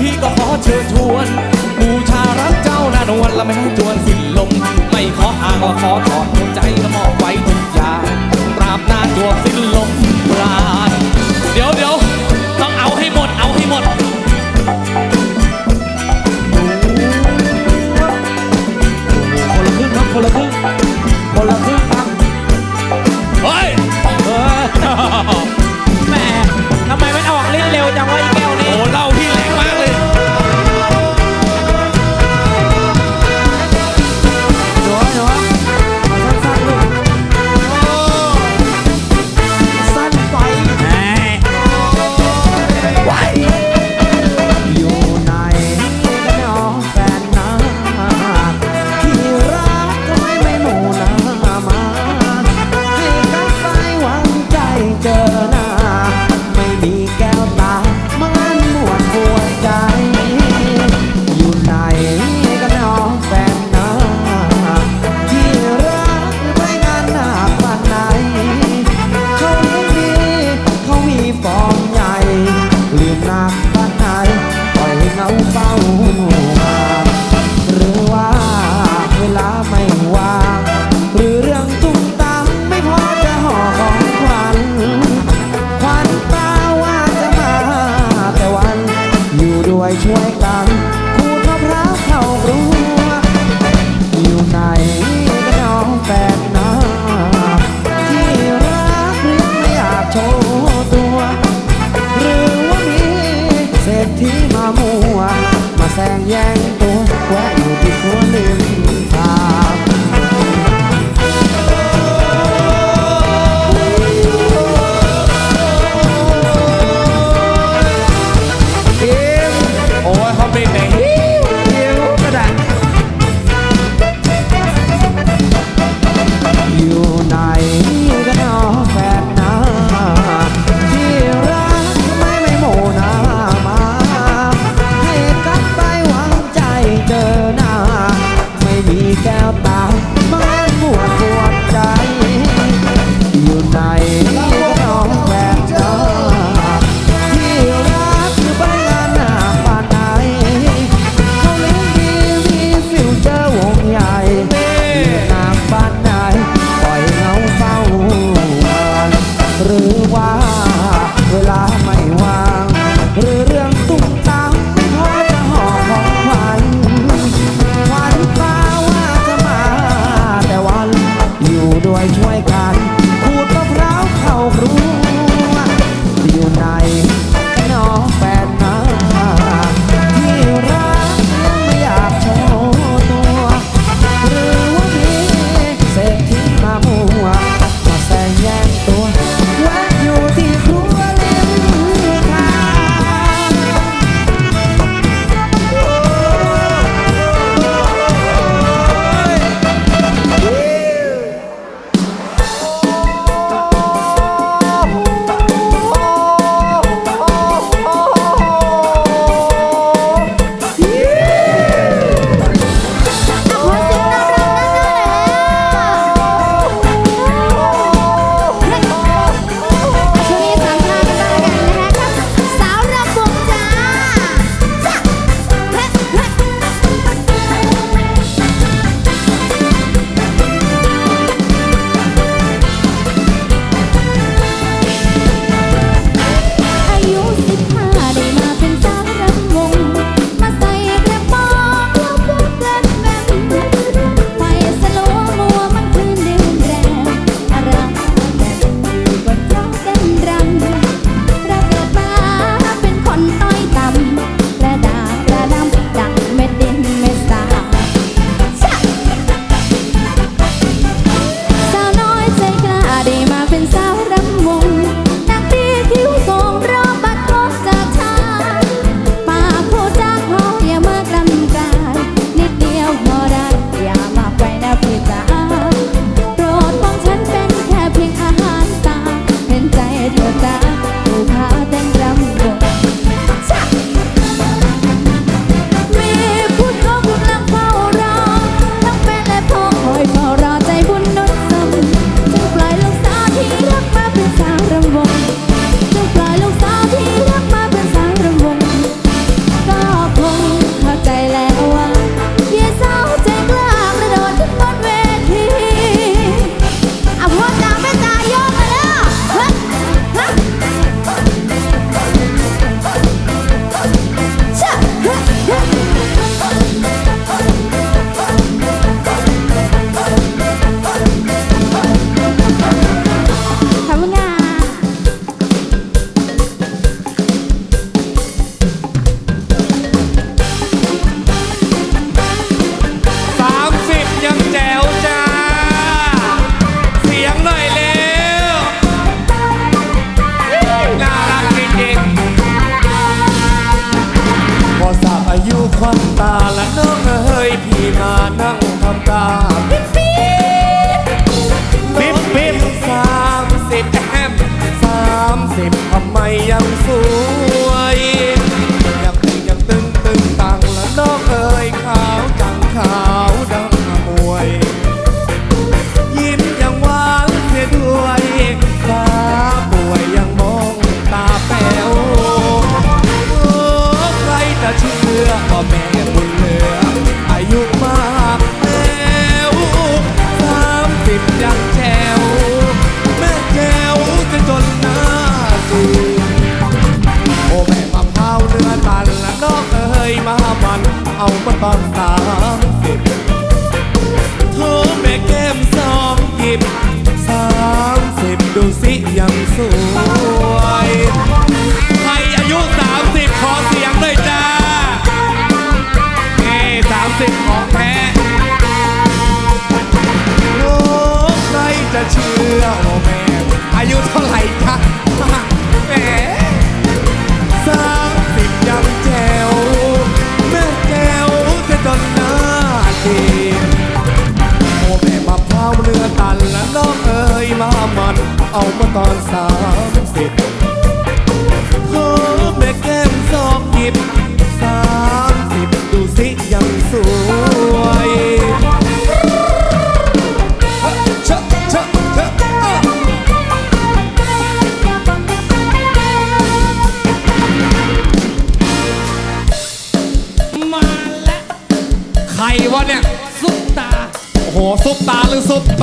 พี่ก็ขอเชิญชวนบูชารักเจ้านานวลละแม่จวน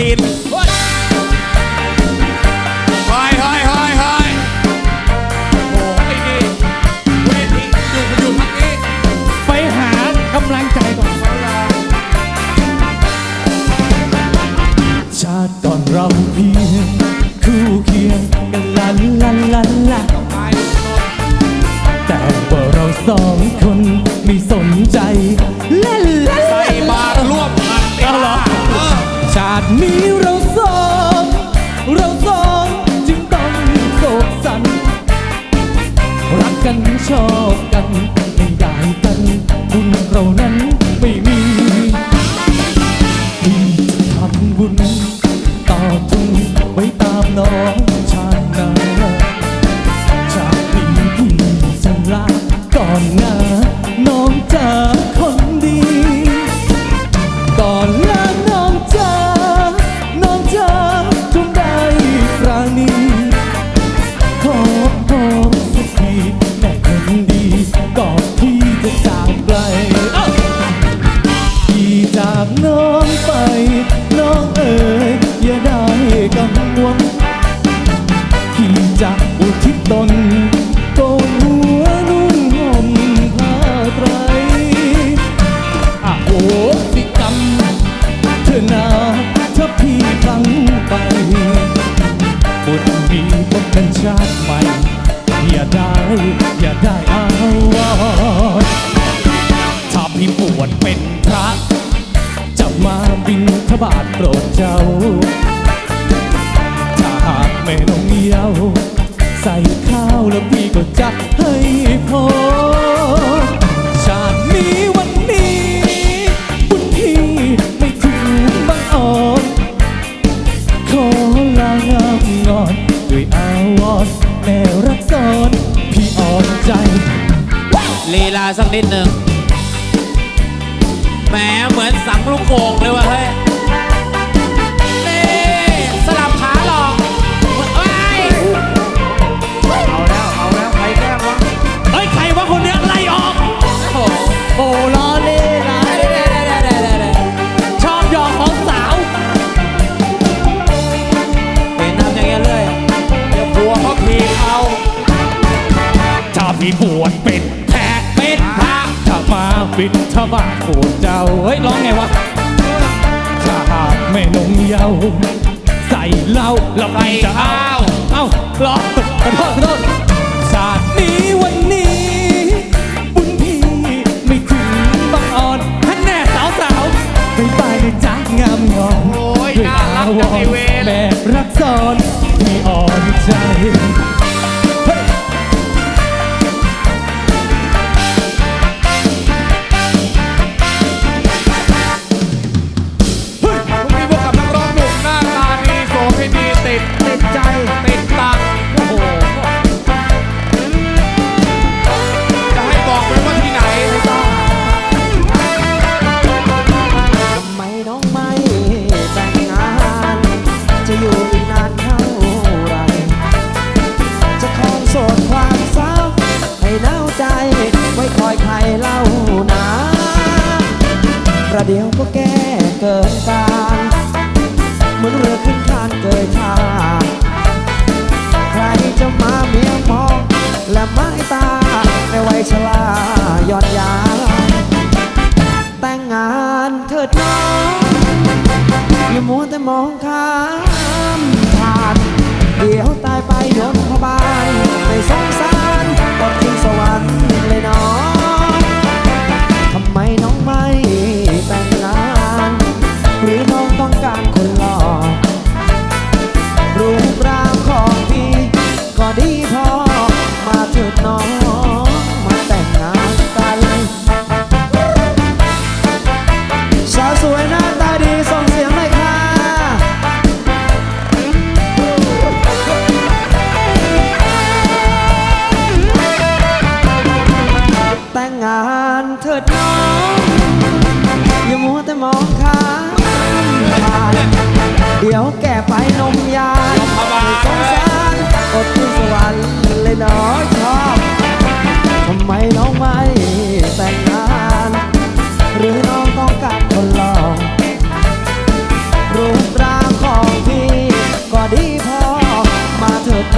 Halloween. ตินี้เราสองเราสองจึงต้องโศกสัน รักกันชอบกันไม่ได้กันบุญเรานั้น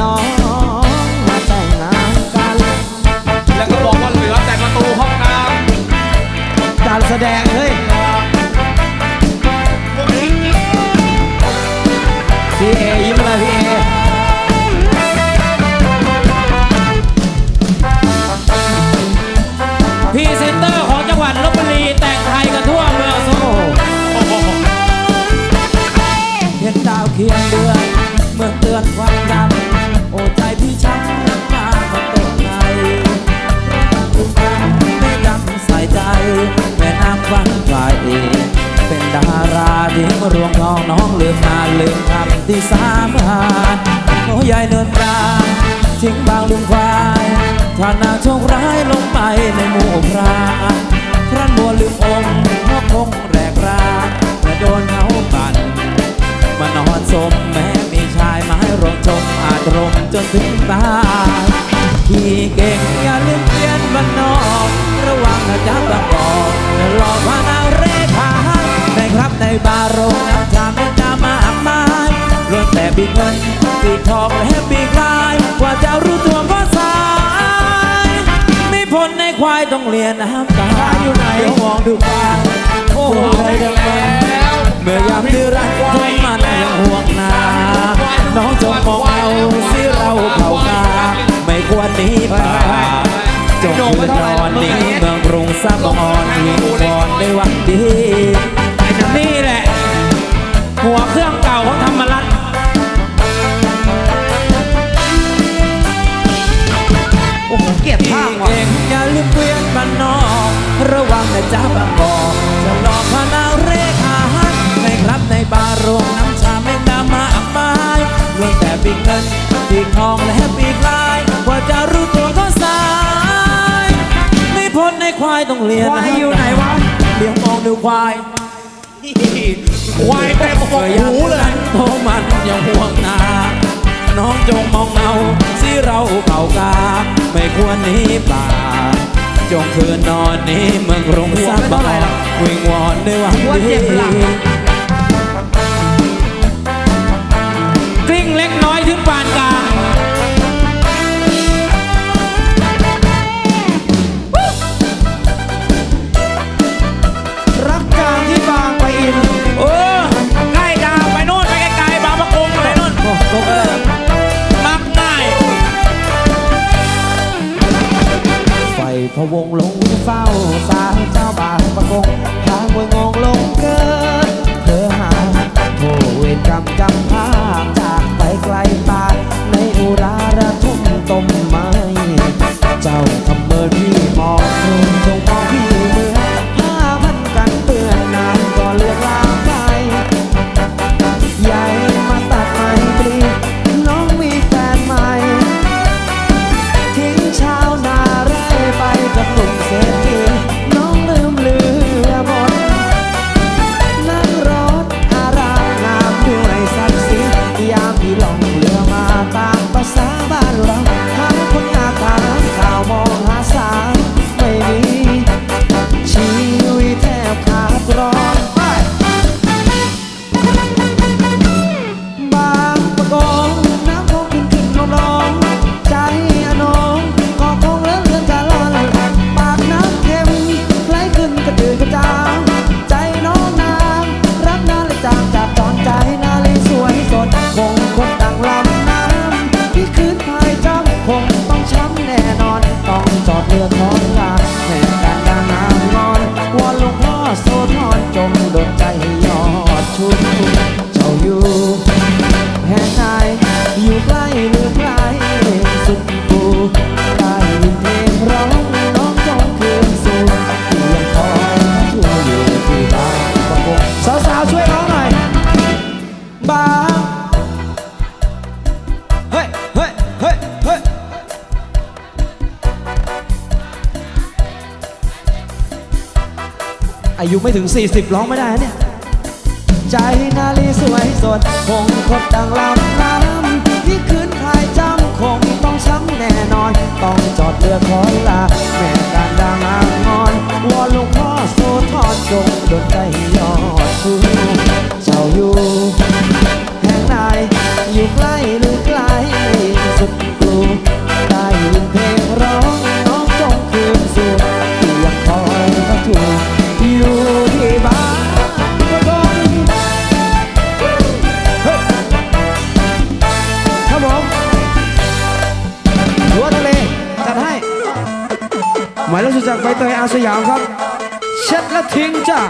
ม ที่สามหานโอ้ยายเนินกลาทิ้งบางลืมควายถ้านางโชคร้ายลงไปในหมู่พรานครั้นบัวลืมองค์พ่อคงแรกราและโดนเขาปั่นมานอนสมแม้มีชายมาให้รวมชมอาจรมจนถึงตายขี่เก่งอย่าลืมเปลี่ยนบ้านนอกระวังนะจ๊ะบางกอกหลอกมานาเรขาในครับในบาร์โรงน้ำ ปีเงินปีทองและปีกลายกว่าจะรู้ตัวก็สายไม่พ้นในควายต้องเรียนน้ำตาอยู่ไหนเดี๋ยวมองดูควาโอ้โหใจเดิมเมื่อยามที่รักทนมันยังห่วงนาน้องจงมองเอาสิเราเข้ากาไม่ควรหนีป่าจงคืนนอนนี้เมืองกรุงสะบอนวิงวอนในวันดีนี่แหละ ต้องเรียนควายอยู่ไหนวะเดี๋ยวมองดูควายควายเต็มปกหูเลยโทมันยังห่วงนา น้องจงมองเอาสิเราเก่ากา ไม่ควรหนีป่า จงคืนนอนนี้เมืองกรุงสร้างบ้านวิงวอนในวันดี วงลงเฝ้าสาวเจ้าบางประกงทางมวยงง ยุไม่ถึง 40 ร้องไม่ได้เนี่ย ใจนาลีสวยสดคงคดดังลำน้ำที่คืนคลายจำคงต้องช้ำแน่นอน ต้องจอดเรือขอลา แม่การดังอางอนวอนหลวงพ่อโซทอดจงดนใจยอดชูเจ้าอยู่แห่งไหนอยู่ใกล้หรือไกลสุดกลัว หมายเลขสุดจากใบเตยอาสยามครับ เช็ดและทิ้งจ้า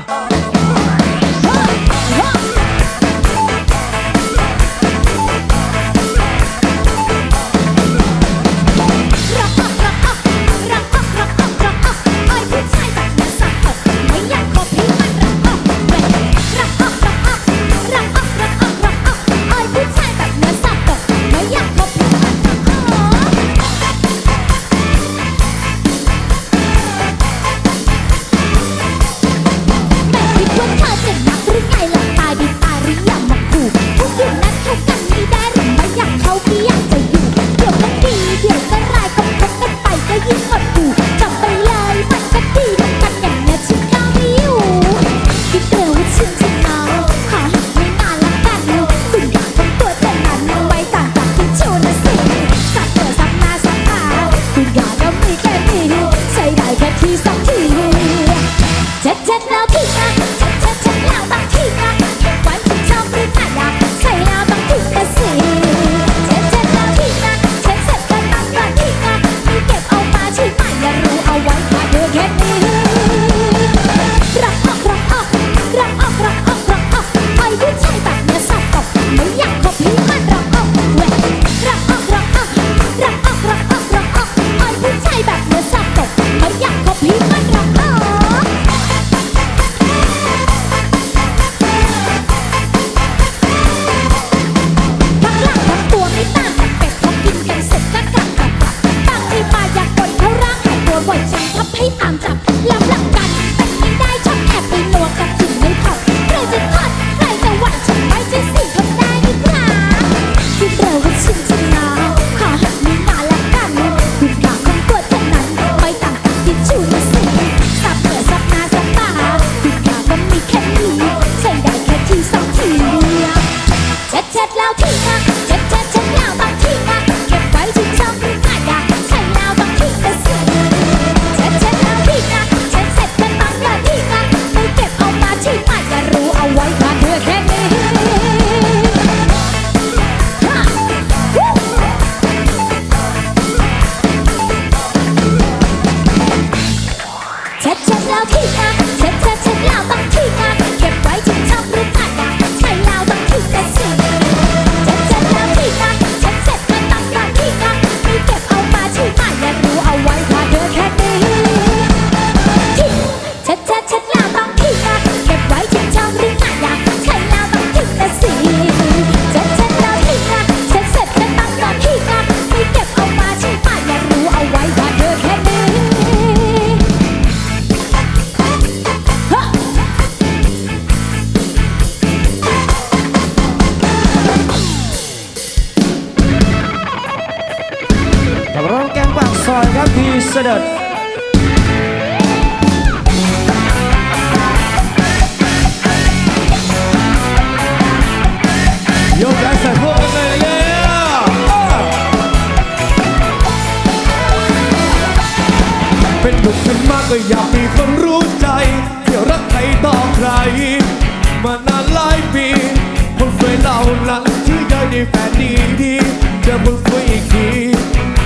ได้แฟนดีดีเธอมึงคุยอีกที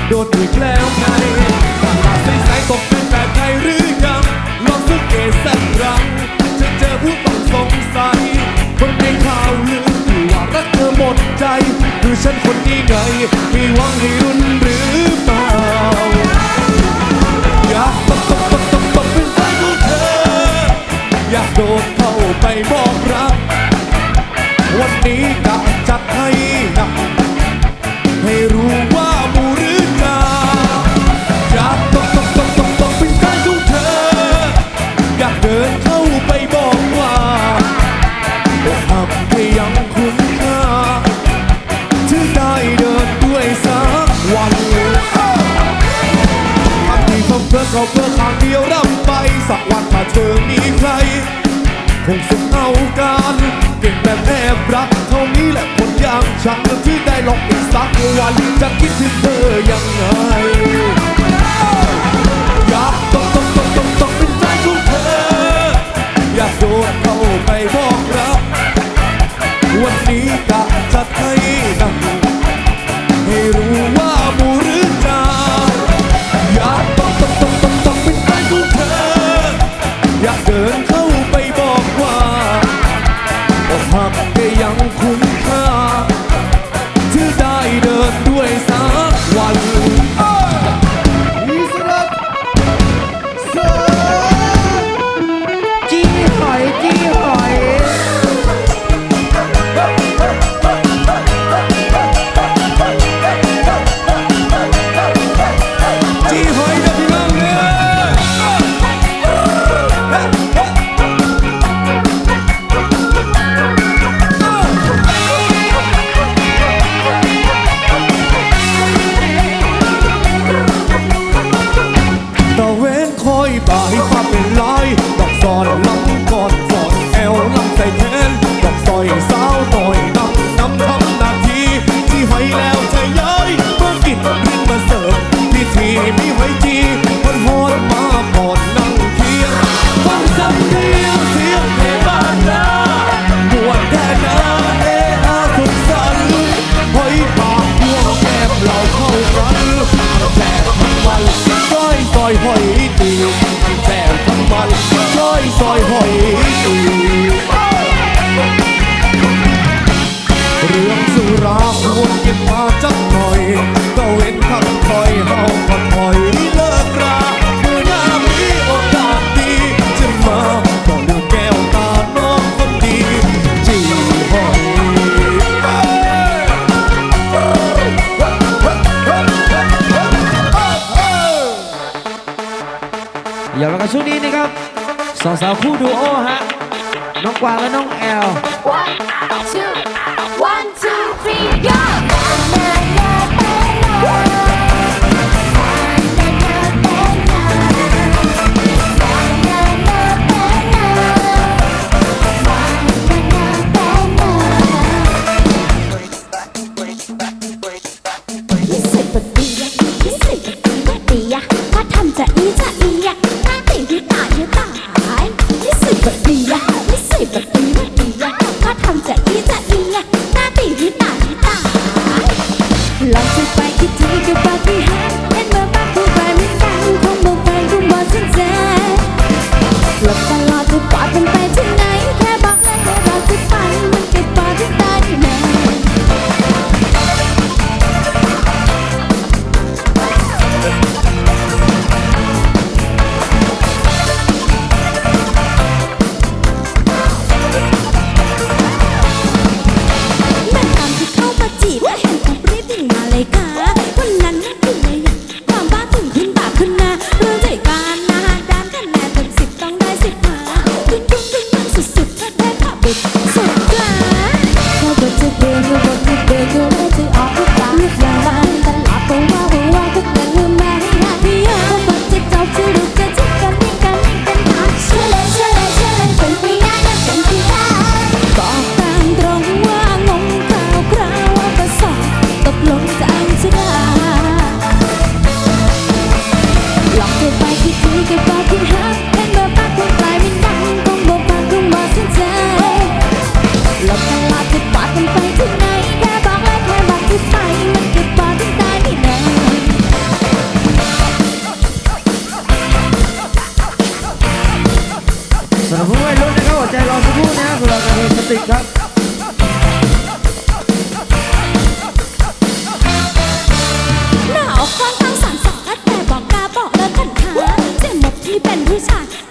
โดนอีกแล้วไงตาตาใสๆตกเป็นแฟนไทยหรือยังลองสังเกตสักครั้งจะเจอผู้ต้องสงสัยคนในข่าวลือว่ารักเธอหมดใจคือฉันคนนี้ไง มีหวังให้รุนหรือเปาอยากตบตบตบตบตบเป็นแฟนขอเธอ อยากโดดเข้าไปบอกรักวันนี้กะจัดให้ เราเพื่อทางเดียวร่ำไป สักวันถ้าเธอมีใคร คงสุดเอาการเก่งแต่แอบรัก เท่านี้แหละคนอย่างฉันที่ได้ลองอีกสักวันจะคิดถึงเธอยังไง ว่าแล้วน้องแอ One,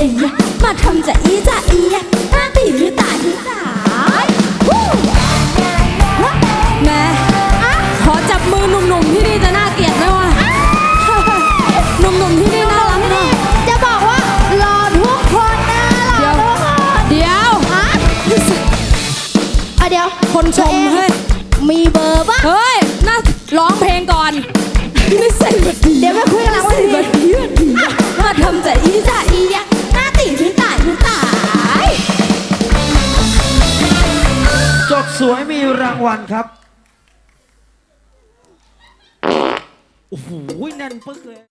บัดดีบัดดีอะมาทำใจใจอะหน้าตีหรือตายหรือตายวู้แม่ขอจับมือหนุ่มๆที่นี่จะน่าเกลียดไหมวะหนุ่มๆที่นี่น่ารักเนาะจะบอกว่าหล่อทุกคนนะหล่อทุกคนเดี๋ยวฮะอะเดี๋ยว คนชมเฮ้ยมีเบอร์ปะเฮ้ยน่าร้องเพลงก่อนไม่ใส่บัดดีเดี๋ยวไปคุยกันหลังเวันบัดนี้ดีบัดดีมาทำใจอีจ่าอีางวัลครับ โอ้โห แน่นปึ๊กเลย